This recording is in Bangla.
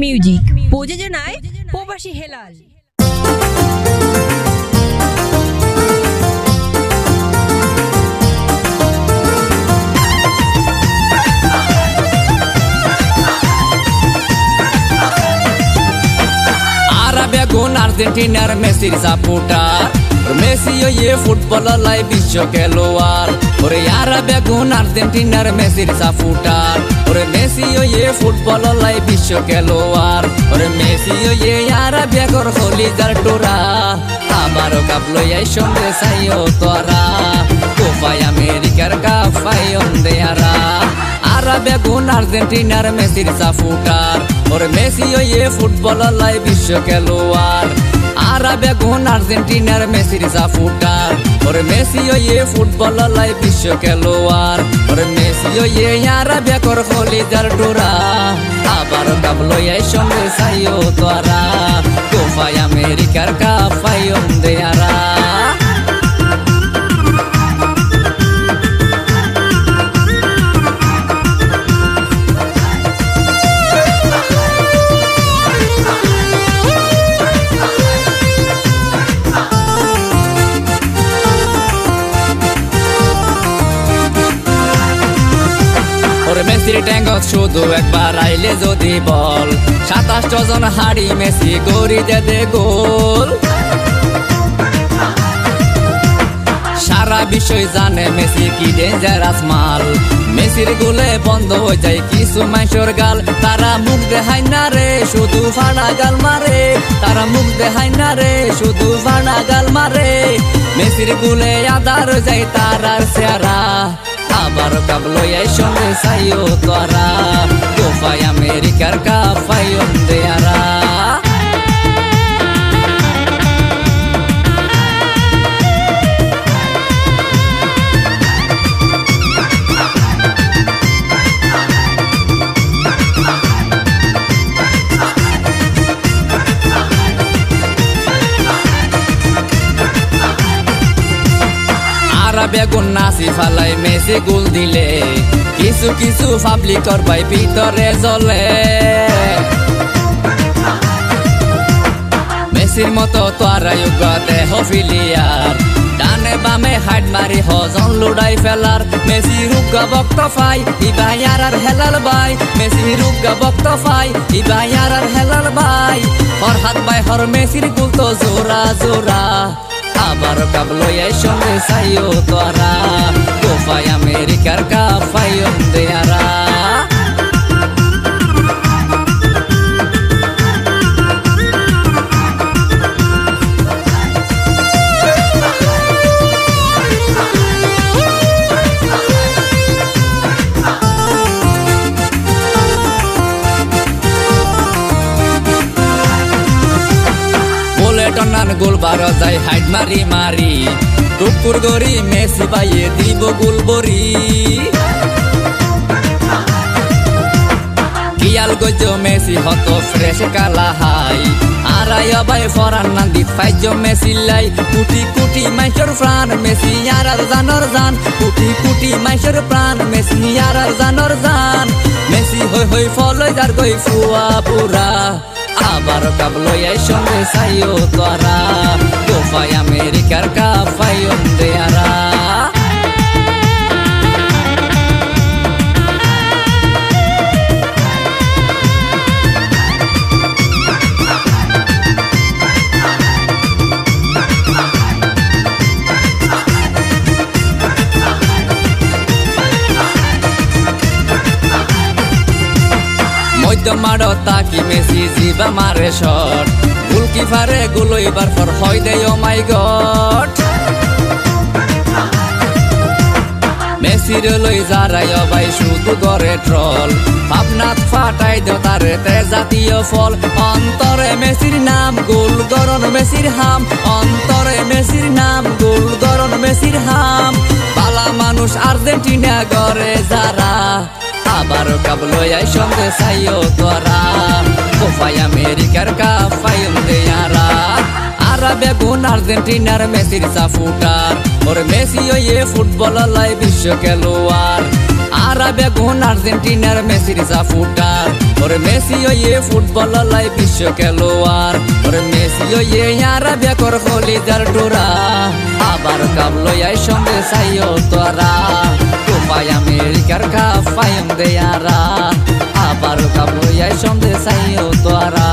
মিউজিক প্রযোজনায় প্রবাসী হেলাল। আর বেগুন আর্জেন্টিনার মেসির সাপোর্টার। মেসি ইয়ে ফুটবল লাই বিশ্ব খেলোয়াড়। ওরে আর বেগুন আর্জেন্টিনার মেসির সাপোর্টার। ওরে মেসি ইয়ে ফুটবল লাই বিশ্ব খেলোয়াড়। ওরে মেসি ইয়ে আর বেগর হলিজার টোরা আবারও কাপ লইয়াই সঙ্গে সাইও তোরা। কোপাই আমেরিকার কাপাই দেয়ারা আর বেগুন আর্জেন্টিনার মেসির সাপোর্টার। ওরে মেসি ইয়ে ফুটবল লাই বিশ্ব খেলোয়াড়। আর বেগুন আর্জেন্টিনার মেসির ফুটার ওরে মেসি ইয়ে ফুটবল লাই বিশ্ব খেলোয়ার ওরে মেসি ইয়ে আর বেকর দার ডোরা। আবার কাপ লইয়াই সঙ্গে সাইও তোরা কোফাই আমেরিকার কাপাই দেয়ারা ট্যাঙ্গত শুধু একবার আইলে যদি বল, সাতাশ জন হাড়ি মেসি গড়ি দে দে গোল। সারা বিশ্বই জানে মেসি কি ডেঞ্জারাস মাল। মেসির গোলে বন্ধ হয়ে যায় কিছু মাইসর গাল। তারা মুখ দেখায় না রে, শুধু ফাড়া গাল মারে। তারা মুখ দেখায় না রে, শুধু ফাড়া গাল মারে। মেসির গোলে আদার যায় তারার চেহারা। আবার কাবলো এই সঙ্গে সাইও তোরা বেগুন নাচি ফালাই মেসি গুল দিলে। কিছু কিছু পাবলিকর ভাই ভিতরে জ্বলে। মেসির মতো তোরা যোগ্য দেহ ফিলিয়ার। ডানে বামে হাইট মারি হজন লুডাই ফেলার। মেসি রুগা বক্ত ফাই ইবাইয়ার আর হেলাল বাই। মেসি রুগা বক্ত ফাই ইবাইয়ার আর হেলাল বাই। হর হাত বাই হর মেসির গুল তো জোরা জোরা। আবার কাবলো এই সঙ্গে সাইও তোরা। কোফাই আমেরিকার কাফাই দেয়ারা। যায় হাইট মারি মারি। টুকুর গরি মেসি বাইয়ে দিব গোল বরি কিয়াল গজ মেসি, হত ফ্রেশ কালা হাই। আরাই বাই ফরান নান্দি ফাইজ মেসি লাই। কুটি কুটি মাইসর প্রাণ, মেসি আর জানর জান। কুটি কুটি মাইসর প্রাণ, মেসি আর জানর জান। মেসি হই হই ফলই যার গই ফুয়া পুরা আবার কাবলো সঙ্গে সাইও তোরা। কোফাই আমেরিকার কাফাই দেয়ারা মধ্য মারো তাকি মেসি জিবা মারে শট? গোলকিপারে গুলো এবার ফর হয় দে ও মাই গড মেসির লই যারাই ভাই শুধু করে ট্রল। ফাটাই দেও জাতীয় ফল। অন্তরে মেসির নাম গোল গরন মেসির হাম। অন্তরে মেসির নাম গোল গরন মেসির হাম। পালা মানুষ আর্জেন্টিনা গড়ে যারা। আবার কাবলো এই সঙ্গে সাইও তোরা। কোফাই আমেরিকার আর বেগুন আর্জেন্টিনার মেসির সাফুটার ওর মেসি ইয়ে ফুটবল লাই বিশ্ব খেলোয়াড়। আর বেগুন আর্জেন্টিনার মেসির সাপোর্টার। ওরে মেসি ওয়ে ফুটবল লাই বিশ্ব খেলোয়াড়। ওরে মেসি ওয়ে ইয়ারা বেকর কলিজার ডোরা। আবার কাবলো আই সঙ্গে সাইও তোরা। কোপাই আমেরিকার কাপ পাইম দেয়ারা আবার কাবলো আই সঙ্গে সাইও তোরা।